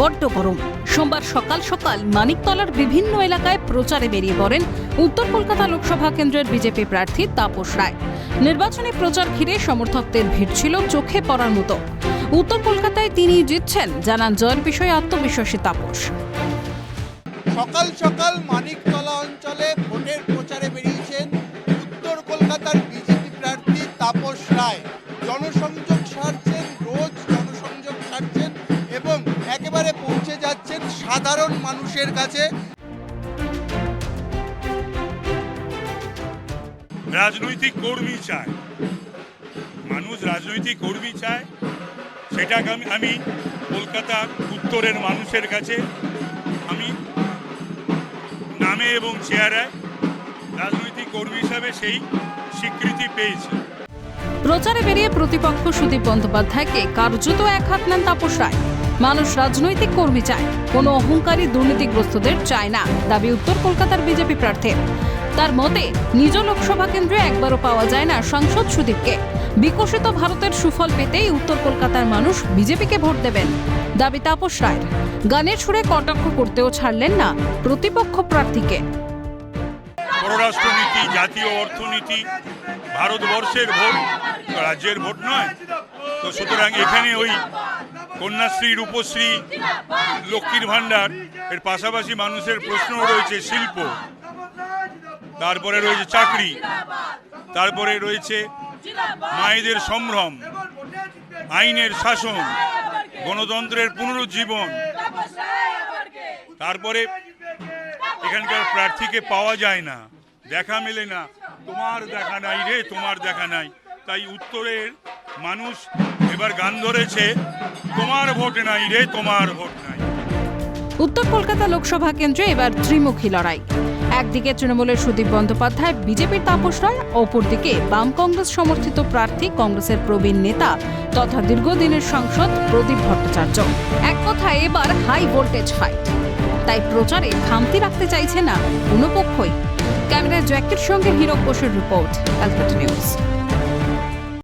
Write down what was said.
বড্ড গরম। সোমবার সকাল সকাল মানিকতলার বিভিন্ন এলাকায় প্রচারে বেরিয়ে পড়েন উত্তর কলকাতা লোকসভা কেন্দ্রের বিজেপি প্রার্থী তাপস রায়। নির্বাচনী প্রচার ঘিরে সমর্থকদের ভিড় ছিল চোখে পড়ার মতো। উত্তর কলকাতায় তিনি জিতছেন, জানান জয়ের বিষয়ে আত্মবিশ্বাসী তাপস। সকাল সকাল মানিকতলা অঞ্চলে ভোটের প্রচারে বেরিয়েছেন উত্তর কলকাতার বিজেপি প্রার্থী তাপস রায়। জনসংযোগ সারছেন যাচ্ছেন সাধারণ মানুষের কাছে। রাজনৈতিক কর্মী চায়। মানুষ রাজনৈতিক কর্মী চায় সেটাকে আমি আমি কলকাতার উত্তরের মানুষের কাছে আমি নামে এবং চেহারায় রাজনৈতিক কর্মী হিসাবে সেই স্বীকৃতি পেয়েছি। প্রচারে বেরিয়ে প্রতিপক্ষ সুদীপ বন্দ্যোপাধ্যায়কে কার্যত এক হাত নেন তাপস রায়। মানুষ রাজনৈতিক কর্মী চায়। কোনো অহংকারী দুর্নীতিগ্রস্তদের চায় না, দাবি উত্তর কলকাতার বিজেপি প্রার্থীর তার মতে, নিজ লোকসভা কেন্দ্রে একবারও পাওয়া যায় না সাংসদ সুদীপকে। বিকশিত ভারতের সুফল পেতেই উত্তর কলকাতার মানুষ বিজেপিকে ভোট দেবেন, দাবি তাপস রায়ের। গানের সুরে কটাক্ষ করতেও ছাড়লেন না প্রতিপক্ষ প্রার্থীকে। পররাষ্ট্রনীতি, জাতীয় অর্থনীতি, ভারতবর্ষের ভোট রাজ্যের ভোট নয়। তো সুতরাং এখানে ওই কন্যাশ্রী, রূপশ্রী, লক্ষ্মীর ভাণ্ডার, এর পাশাপাশি মানুষের প্রশ্ন রয়েছে শিল্প। তারপরে রয়েছে চাকরি। তারপরে রয়েছে মায়েদের সম্ভ্রম, আইনের শাসন, গণতন্ত্রের পুনরুজ্জীবন। তারপরে এখানকার প্রার্থীকে পাওয়া যায় না, দেখা মেলে না, তোমার দেখা নাই রে, তোমার দেখা নাই। তাই উত্তরের মানুষ এবার গান ধরেছে তোমার ভোট নাই রে, তোমার ভোট নাই। উত্তর কলকাতা লোকসভা কেন্দ্রে এবার ত্রিমুখী লড়াই। একদিকে তৃণমূলের সুদীপ বন্দ্যোপাধ্যায়, বিজেপির তাপস রায়, অপরদিকে বাম কংগ্রেস সমর্থিত প্রার্থী কংগ্রেসের প্রবীণ নেতা তথা দীর্ঘদিনের সাংসদ প্রদীপ ভট্টাচার্য। এক কথায় এবার হাই ভোল্টেজ ফাইট তাই প্রচারে খামতি রাখতে চাইছে না কোনো পক্ষই। ক্যামেরায় জ্যাকের সঙ্গে হীরক বোসের রিপোর্ট ক্যালকাটা নিউজ।